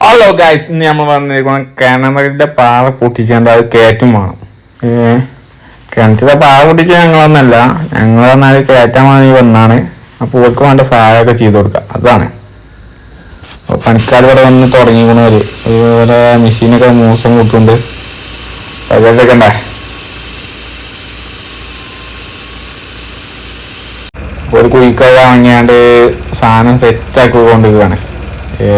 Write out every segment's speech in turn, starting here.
Hello guys ഇന്ന് നമ്മൾ വന്നിരിക്കുന്നത് കിണറിന്റെ പാറ പൊട്ടിച്ചാണ്ട് അത് കയറ്റും വേണം കിണറ്റിലെ പാറ പൊട്ടിച്ച് ഞങ്ങളൊന്നല്ല. ഞങ്ങൾ വന്നാൽ കയറ്റാൻ വേണ്ടി വന്നാണ്. അപ്പോൾ ഓർക്ക് വേണ്ട സഹായമൊക്കെ ചെയ്തു കൊടുക്കുക അതാണ്. അപ്പോൾ പണിക്കാർ ഇവിടെ വന്ന് തുടങ്ങിക്കണവര് അതുപോലെ മെഷീനൊക്കെ മൂസം കൂട്ടുണ്ട് അതൊക്കെ ഒരു കുഴിക്കഴ വാങ്ങിയാണ്ട് സാധനം സെറ്റാക്കി കൊണ്ടിരിക്കുകയാണ് ഏ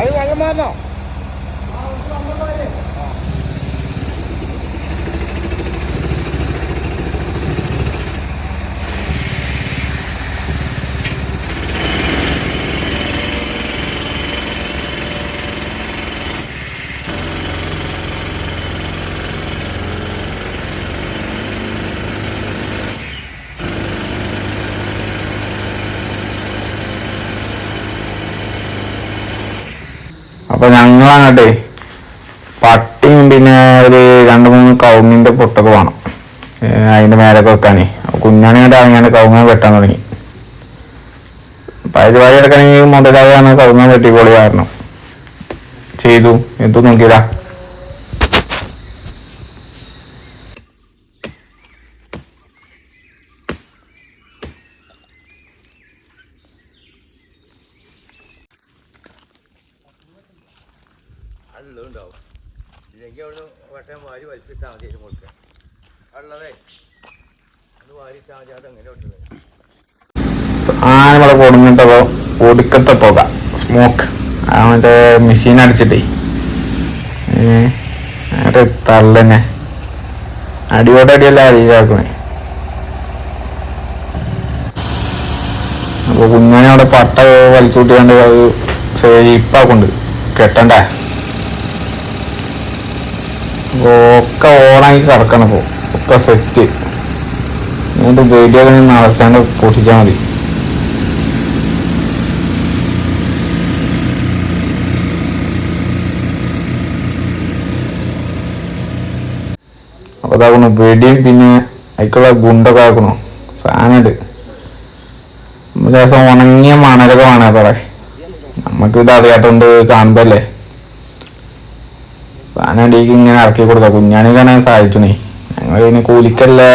അത് വെള്ളം മാറണോ അപ്പൊ ഞങ്ങളങ്ങട്ടെ പട്ടിയും പിന്നെ ഒരു രണ്ട് മൂന്ന് കവുങ്ങിന്റെ പൊട്ടൊക്കെ വേണം. അതിന്റെ മേലൊക്കെ വെക്കാനേ. അപ്പൊ കുഞ്ഞാണിങ്ങോട്ട് ഇറങ്ങിയാണ്ട് കവുങ്ങാൻ വെട്ടാൻ തുടങ്ങി. പരിപാടി എടുക്കണമെങ്കിൽ മുതലാളിയാണ് കവുങ്ങ വെട്ടിക്കോളി കാരണം. ചെയ്തു. എന്തു നോക്കിയതാ. അതുള്ളത് ഉണ്ടാവും. ഇല്ലെങ്കിൽ അവിടെ വട്ടം വാരി വലിച്ചിട്ടാൽ മതി അതിന് കൊടുക്കുക ഉള്ളതേ അത് വാരിട്ടാൽ മതി അതെങ്ങനെ വിട്ടത് ആനവിടെ ഒടുക്കത്തെ പുക സ്മോക്ക് ആ മറ്റേ മെഷീൻ അടിച്ചിട്ടേ. ഏ തള്ളന്നെ അടിയോടെ അടിയല്ല അടിയിലാക്കണേ. അപ്പൊ കുഞ്ഞനെ അവിടെ പട്ട വലിച്ചുകൂട്ടിയാണ്ട് അത് സേഫാക്കൊണ്ട് കെട്ടണ്ടേ? അപ്പൊ ഒക്കെ ഓണാക്കി കിടക്കണം ഇപ്പോൾ ഒക്കെ സെറ്റ് എന്നിട്ട് വീഡിയോ ഒക്കെ നിറച്ചാണ്ട് പൊട്ടിച്ചാൽ മതി. അപ്പോൾ ഇതാക്കണു വെടിയും പിന്നെ അതിക്കുള്ള ഗുണ്ടൊക്കെ ആക്കണു. സാധനമുണ്ട് ദിവസം ഉണങ്ങിയ മണലൊക്കെ വേണത്തോടെ നമുക്ക് ഇത് അറിയാത്തോണ്ട് കാണുമ്പല്ലേ സാധനം അടിക്ക് ഇങ്ങനെ ഇറക്കി കൊടുക്കാം കുഞ്ഞാണി കാണാൻ സഹായിച്ചണേ ഞങ്ങൾ ഇതിന് കൂലിക്കല്ലേ?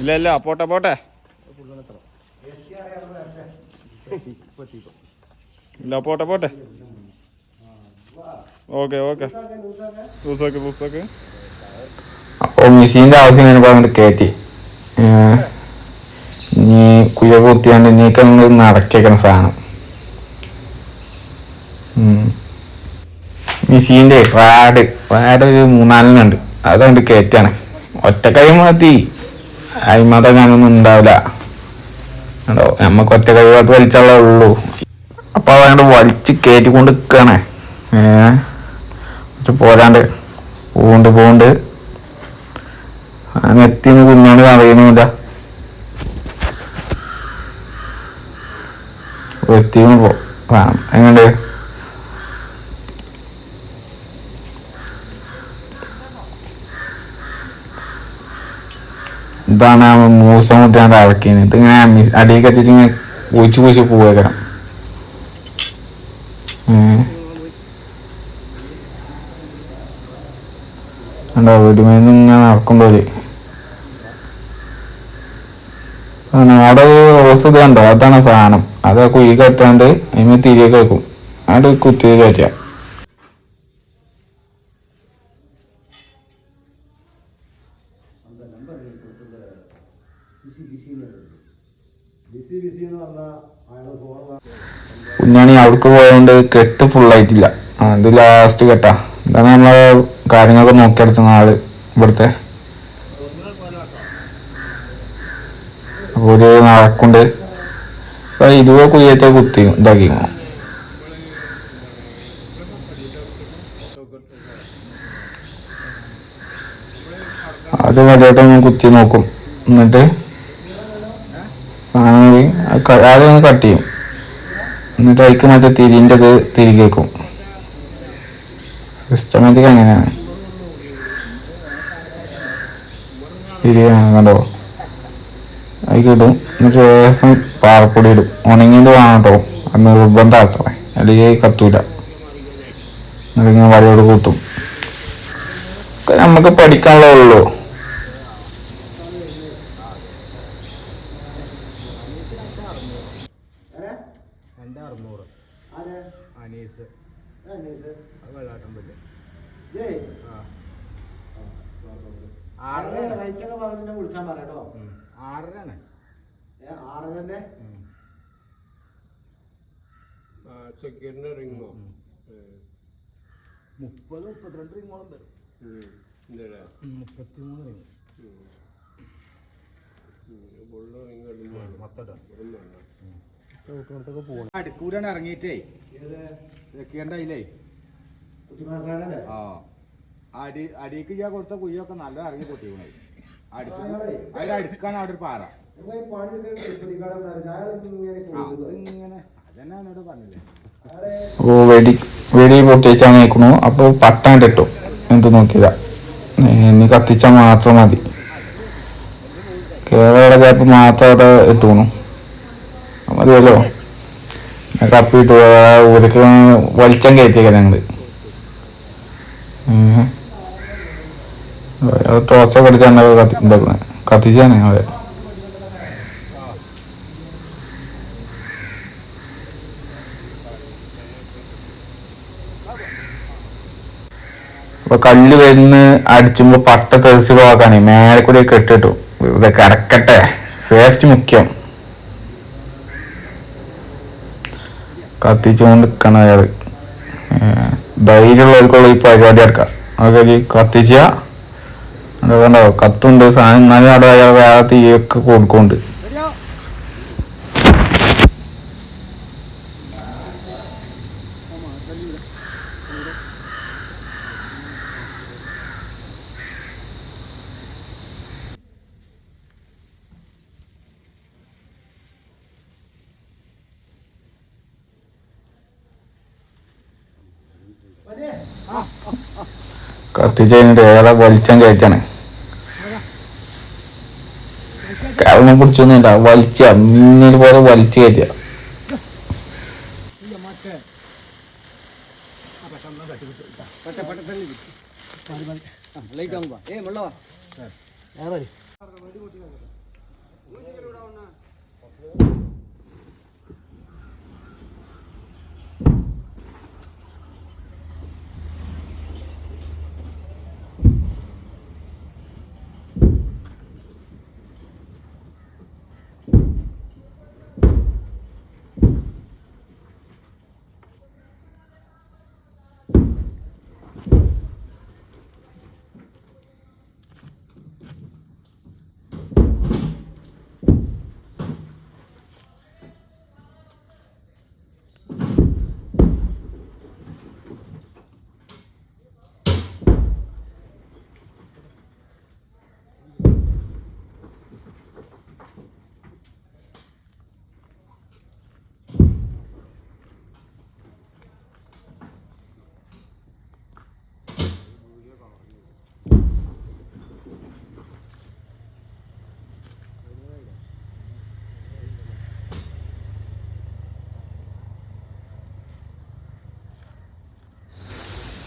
ഇല്ല ഇല്ല പോട്ടെ പോട്ടെ. ഇല്ല പോട്ടെ പോട്ടെ. Okay okay. ലൂസാക്ക് ലൂസാക്ക്. അപ്പോൾ മെഷീന്റെ ആവശ്യം കഴിഞ്ഞപ്പോൾ അങ്ങോട്ട് കയറ്റി നീ കുയ കുത്തിയാണ്ട് നീക്ക നിങ്ങൾ നടക്കേക്കണ സാധനം. മെഷീന്റെ റാഡ് റാഡ് ഒരു മൂന്നാലിനുണ്ട് അതുകൊണ്ട് കയറ്റാണ് ഒറ്റ കൈ മതി അയിമത ഞാനൊന്നും ഉണ്ടാവില്ല. കേട്ടോ നമ്മക്ക് ഒറ്റ കൈവായിട്ട് വലിച്ചാലേ ഉള്ളൂ. അപ്പൊ അതങ്ങോട്ട് വലിച്ച് കയറ്റിക്കൊണ്ട് നിൽക്കണേ ഏഹ് പോരാണ്ട് പോണ്ട് പോണ്ട്. അങ്ങനെ എത്തിന്ന് കുഞ്ഞാണ് അറിയുന്നുമില്ല പോ വേണം. എങ്ങണ്ട് ഇതാണ് മൂസം മുട്ടാണ്ട് ഇറക്കിയത് ഇതിങ്ങനെ അടിയിൽ കത്തിച്ച് ഇങ്ങനെ കുഴിച്ച് കുഴിച്ച് പോവേക്കണം ഉണ്ടോ വീടുമേന്ന് ഇങ്ങനെ നടക്കുമ്പോഴേ അവിടെ റോസ് ഇത് കണ്ടോ? അതാണ് സാധനം. അത് കുഴി കെട്ടാണ്ട് അതിന് തിരികെ വെക്കും അവിടെ കുത്തി കയറ്റുക കുഞ്ഞാണി അവിടേക്ക് പോയതുകൊണ്ട് കെട്ട് ഫുള്ളായിട്ടില്ല അത് ലാസ്റ്റ് കെട്ടാ. എന്താണ് നമ്മളെ കാര്യങ്ങളൊക്കെ നോക്കിയെടുത്തുന്ന ആൾ ഇവിടുത്തെ അപ്പൊ ഒരു നടക്കുണ്ട് ഇതുപോലെ കുയ്യത്തെ കുത്തി ഇതാക്കിക്കോ. അത് വലിയ കുത്തി നോക്കും. എന്നിട്ട് സാധനം അത് ഒന്ന് കട്ട് ചെയ്യും. എന്നിട്ട് അതിക്ക് മറ്റേ തിരിന്റെ ഇത് തിരികെ വെക്കും. സിസ്റ്റമാറ്റിക് അങ്ങനെയാണ്. തിരികെ കണ്ടോ? അതിക്ക് ഇടും എന്നിട്ട് ലേശം പാറപ്പൊടി ഇടും ഉണങ്ങിയത് വേണം കേട്ടോ അത് നിർബന്ധം അത്രേ അല്ലെങ്കിൽ കത്തൂല എന്നിട്ട് ഇങ്ങനെ വടിയോട് കൂത്തും ഒക്കെ നമുക്ക് പഠിക്കാനുള്ളേ അറുന്നൂറ് അനീസ് അത് വെള്ളാട്ടം ആറര വിളിച്ചാൻ പറയാട്ടോ ആറരാണ് ആറരന്റെ? സെക്കൻഡ് റിങ്ങോ മുപ്പത് മുപ്പത്തിരണ്ട് റിങ്ങോളം വരും. മുപ്പത്തിമൂന്ന് റിങ് അടുക്കൂരാണ് ഇറങ്ങിയിട്ടേ. കുട്ടിമാർക്കാരല്ലേ ആ. അടി അടിക്ക് ഞാൻ കൊടുത്ത കുയ്യൊക്കെ നല്ല ഇറങ്ങി പൊട്ടിക്കണേ. അടുക്കാണ് അവിടെ ഒരു പാറ. ഓ വെടി വെടി പൊട്ടിച്ചാണ് നിൽക്കണു അപ്പോൾ പട്ടാൻ ഇട്ടു എന്ത് നോക്കിയതാ? ഇനി കത്തിച്ച മാത്രം മതി. കേരളയുടെ ഗ്യാപ്പ് മാത്രം അവിടെ ഇട്ടുണു മതിയല്ലോ. കപ്പിട്ടു ഊരക്ക് വലിച്ചം കയറ്റിയൊക്കെ ഞങ്ങൾ. ടോർച്ചൊക്കെ അടിച്ചാണ് കത്തി ഇതാക്കണേ കത്തിച്ചാണ് അതെ അപ്പൊ കല്ല് വരുന്ന് അടിച്ചുമ്പോ പട്ട തെറിച്ച് പോകാനേ മേലെ കൂടി കെട്ടിട്ടു ഇത് കിടക്കട്ടെ സേഫ്റ്റി മുഖ്യം. കത്തിച്ചുകൊണ്ട് നിൽക്കണം ധൈര്യമുള്ളവർക്കുള്ള ഈ പരിപാടി എടുക്കാം അതൊക്കെ കത്തിച്ച കണ്ടോ കത്തുണ്ട് സാധനം എന്നാലും അവിടെ അയാൾ വേറെ തീയൊക്കെ കൊടുക്കുന്നുണ്ട്. കത്തിച്ച് കഴിഞ്ഞിട്ട് ഏറെ വലിച്ചം കയറ്റാണ് കാരണം പിടിച്ചൊന്നുമില്ല വലിച്ച മിന്നൽ പോലെ വലിച്ചു കയറ്റുക.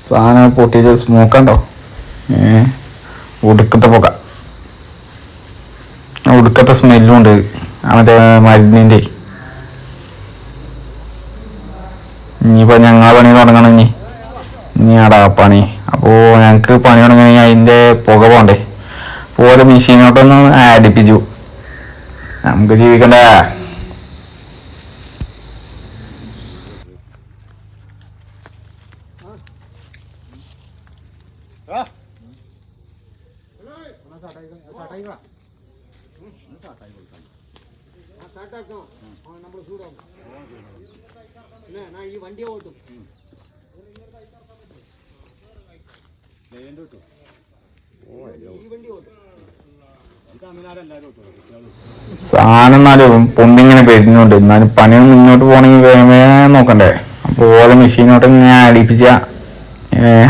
സാധനം പൊട്ടിയിട്ട് സ്മോക്ക് ഉണ്ടോ ഏ ഉടുക്കത്തെ പുക. ഉടുക്കത്തെ സ്മെല്ലും ഉണ്ട്. മറ്റേ മരുന്നിന്റെ. ഇനിയിപ്പോൾ ഞങ്ങൾ പണി തുടങ്ങണം ഇനി. ഇനി ആടാ പണി. അപ്പോൾ ഞങ്ങൾക്ക് പണി തുടങ്ങണമെങ്കിൽ അതിന്റെ പുക പോകണ്ടേ അപ്പോൾ ഓരോ മെഷീനോട്ടൊന്ന് ആഡിപ്പിച്ചു. നമുക്ക് ജീവിക്കണ്ടേ? വണ്ടി ഓട്ടും സാധനം പൊന്തിങ്ങനെ വരുന്നുണ്ട് എന്നാലും പണി മുന്നോട്ട് പോകണമെങ്കിൽ വേഗം നോക്കണ്ടേ? അപ്പോൾ ഓരോ മെഷീനോട്ട് ഇങ്ങനെ അടിപ്പിച്ച ഏഹ്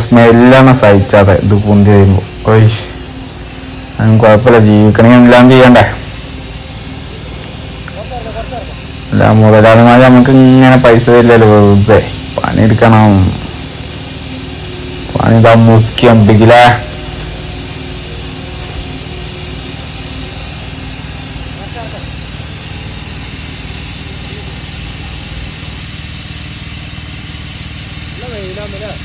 സ്മെല്ലാണ് സഹിച്ചാതെ ഇത് പൊന്തി കഴിയുമ്പോൾ ഒയ്ഷ് അതിന് കുഴപ്പമില്ല ജീവിക്കണമെങ്കിൽ എല്ലാം ചെയ്യണ്ടേ? അല്ല മുതലാളിമാർ നമുക്ക് ഇങ്ങനെ പൈസ തരില്ലല്ലോ വെറുതെ. പണിയെടുക്കണം. പണി ഇതാ മുഖ്യം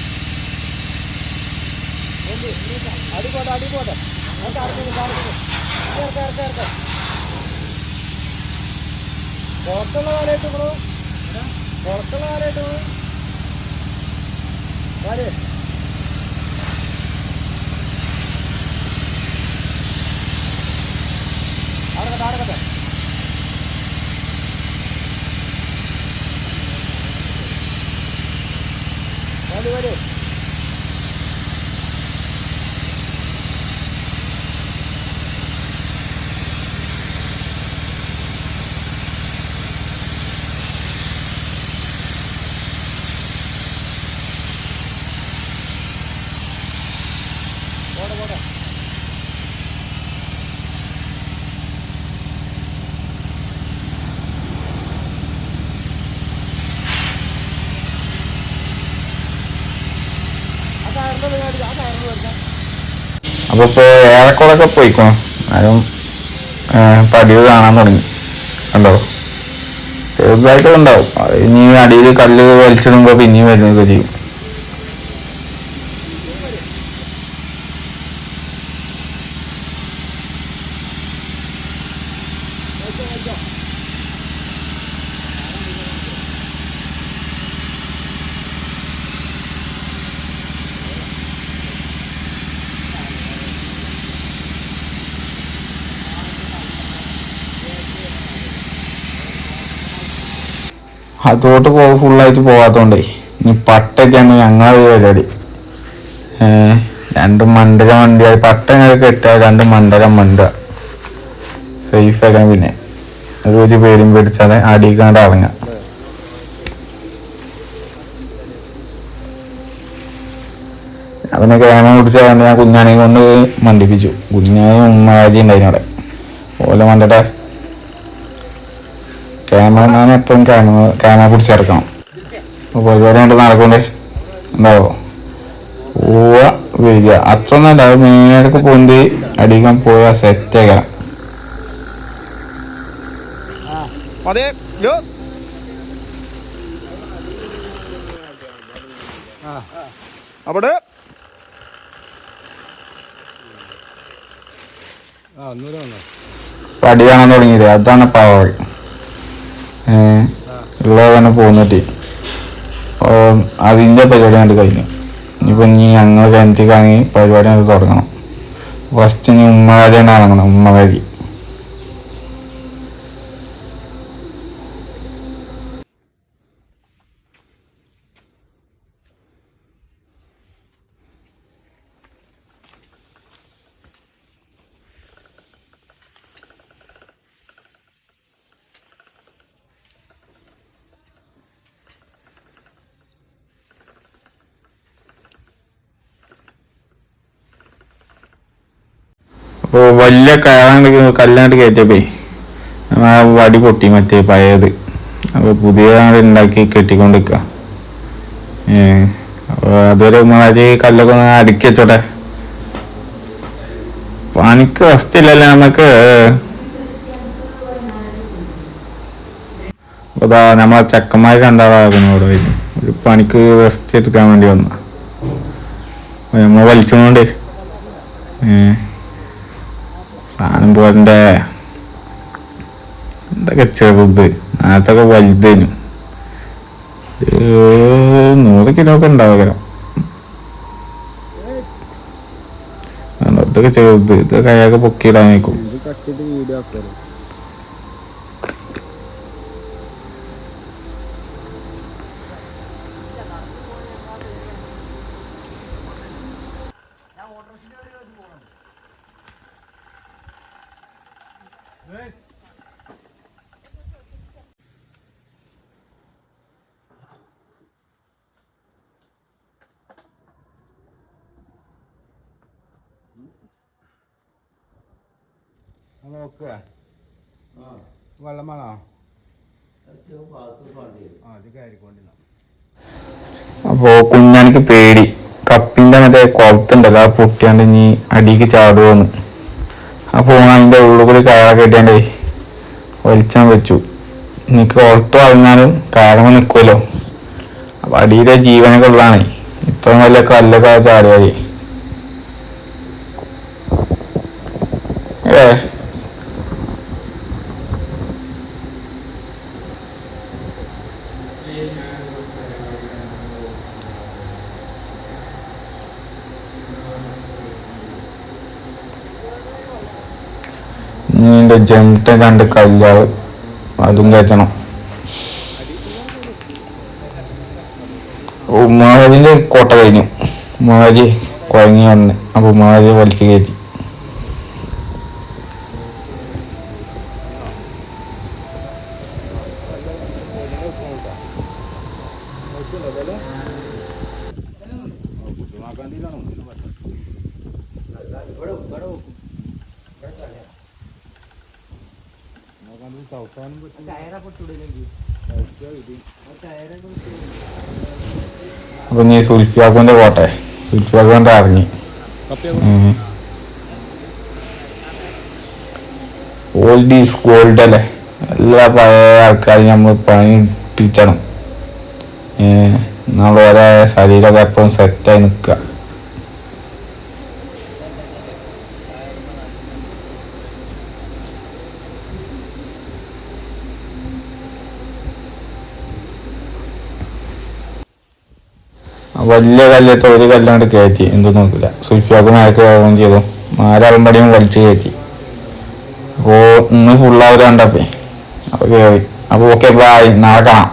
ബിഗിലേ പുറത്തുള്ള കാലമായിട്ട് ബ്രോ പുറത്തുള്ള കാലമായിട്ട് കാര്യം ആടക്കട്ടെ ആടക്കട്ടെ വരൂ വരൂ വരുന്നത് അപ്പൊ ഇപ്പൊ ഏറെക്കുറൊക്കെ പോയിക്കോ ആരും പതിവ് കാണാൻ തുടങ്ങി. കണ്ടോ? ചെറുതായിട്ടുണ്ടാവും ഇനി അടിയിൽ കല്ല് വലിച്ചിടുമ്പോ പിന്നെയും വരുന്നൊക്കെ ചെയ്യും. അതോട്ട് പോ ഫുള്ളായിട്ട് പോകാത്തതുകൊണ്ടേ ഇനി പട്ടൊക്കെയാണ് ഞങ്ങളെ പരിപാടി. രണ്ട് മണ്ടര വണ്ടി പട്ട ഇങ്ങനെ കെട്ടുക രണ്ട് മണ്ടര മണ്ട. സേഫ് ആക്കാൻ പിന്നെ. അത് ഒരു പേരും പേടിച്ചാതെ അടിക്കാണ്ട് ഇറങ്ങാം അവനെ ക്യാമറ കുടിച്ച ഞാൻ കുഞ്ഞാനെ കൊണ്ട് മണ്ടിപ്പിച്ചു. കുഞ്ഞാനും ഉമ്മാജി ഉണ്ടായിരുന്നു അവിടെ. ഓല മണ്ടട്ടെ ക്യാമറമാൻ എപ്പോഴും ക്യാമറ ക്യാമറ പിടിച്ചിറക്കണം അപ്പോൾ ഒരുപാട് കണ്ട് നടക്കണ്ടേ ഉണ്ടാവോ? പോവാ വരിക. അത്രയൊന്നല്ല അത് മേടക്ക് പൊന്തി അടിക്കാൻ പോയ സെറ്റ് ആക്കണം. അവിടെ അടി കാണാൻ തുടങ്ങിയത് അതാണ് പവർ ഉള്ളതാണ് പോന്നിട്ട് അതിന്റെ പരിപാടി കണ്ട് കഴിഞ്ഞു. ഇനിയിപ്പോ ഇനി ഞങ്ങൾ കിണറ്റിക്കാണെങ്കിൽ പരിപാടി കണ്ട് തുടങ്ങണം. ഫസ്റ്റ് ഇനി ഉമ്മകാരി തന്നെ ഇറങ്ങണം ഉമ്മകാരി അപ്പോൾ വലിയ കയറാണ്ട് കല്ലാണ്ട് കയറ്റിയപ്പേ ആ വടി പൊട്ടി മറ്റേ പഴയത് അപ്പോൾ പുതിയ ഉണ്ടാക്കി കെട്ടിക്കൊണ്ട് നിൽക്കുക അപ്പോൾ അതുവരെ മാതിരി കല്ലൊക്കെ ഒന്ന് അടുക്കി പണിക്ക് റെസ്റ്റ് ഇല്ലല്ലോ നമുക്ക് അതാ നമ്മൾ ചെക്കന്മാർ കണ്ടാളാകുന്നു ഇവിടെ വരും ഒരു പണിക്ക് റെസ്റ്റ് എടുക്കാൻ വേണ്ടി വന്ന. നമ്മൾ വലിച്ചോണ്ട് ഏ സാധനം പോരണ്ടേ? എന്തൊക്കെ ചെറുത്? നേരത്തൊക്കെ വലുതേനു. നൂറ് കിലോ ഒക്കെ ഉണ്ടാവുക ഇതൊക്കെ ചെറുത്. ഇതൊക്കെ അയാൾക്ക് പൊക്കിയിടാൻ നിൽക്കും ഇത് കട്ട് ചെയ്ത് വീഡിയോ ആക്കാറ് നോക്കുക. വെള്ളം വേണോ ആ അത് കയറിക്കൊണ്ടിരുന്ന. അപ്പോ കുഞ്ഞാനിക്ക് പേടി. കപ്പിന്റെ മറ്റേ കുളത്തുണ്ടല്ലോ ആ പൊട്ടിയാണ്ട് ഇനി അടിക്ക് ചാടുവോന്ന്. അപ്പോ അതിന്റെ ഉള്ളിൽ കൂടി കയറ കെട്ടിയാണ്ടേ വലിച്ചാൻ വെച്ചു. എനിക്ക് കുളത്ത് വളഞ്ഞാലും കാരമ നിൽക്കുമല്ലോ അപ്പൊ അടിയിലെ ജീവനൊക്കെ ഉള്ളതാണ്. ഇത്രയും വലിയ കല്ലൊക്കെ ചാടിയായി ഏ? ജംട്ട രണ്ട് കല്ലാൾ അതും കയറ്റണം ഉമ്മാജിന്റെ കോട്ട കഴിഞ്ഞു. ഉമ്മാജി കുഴങ്ങി വന്ന്. അപ്പോൾ ഉമ്മാജി വലിച്ചു കയറ്റി. അപ്പൊ നീ സുൽഫിയാക്കുന്റെ പോട്ടെ. സുൽഫിയാക്കുന്റെ ഇറങ്ങി. ഓൾഡ് ഈസ് ഗോൾഡ് അല്ലേ? എല്ലാ പഴയ ആൾക്കാരും നമ്മൾ പണി ഇട്ടിച്ചണം നമ്മൾ ഓരോ ശരീരമൊക്കെ എപ്പോഴും സെറ്റായി നിൽക്കുക. വലിയ കല്ലത്ത് ഒരു കല്ലാണ്ട് കയറ്റി. എന്തും നോക്കില്ല സുൽഫിയാക്ക് മേലേക്ക് കയറുകയും ചെയ്തു നാലാളുമ്പടിയും വലിച്ചു കയറ്റി. അപ്പോൾ ഇന്ന് ഫുള്ളാവര് കണ്ടപ്പേ. അപ്പോൾ കയറി അപ്പോൾ ഓക്കെ ബായ് നാളെ കാണാം.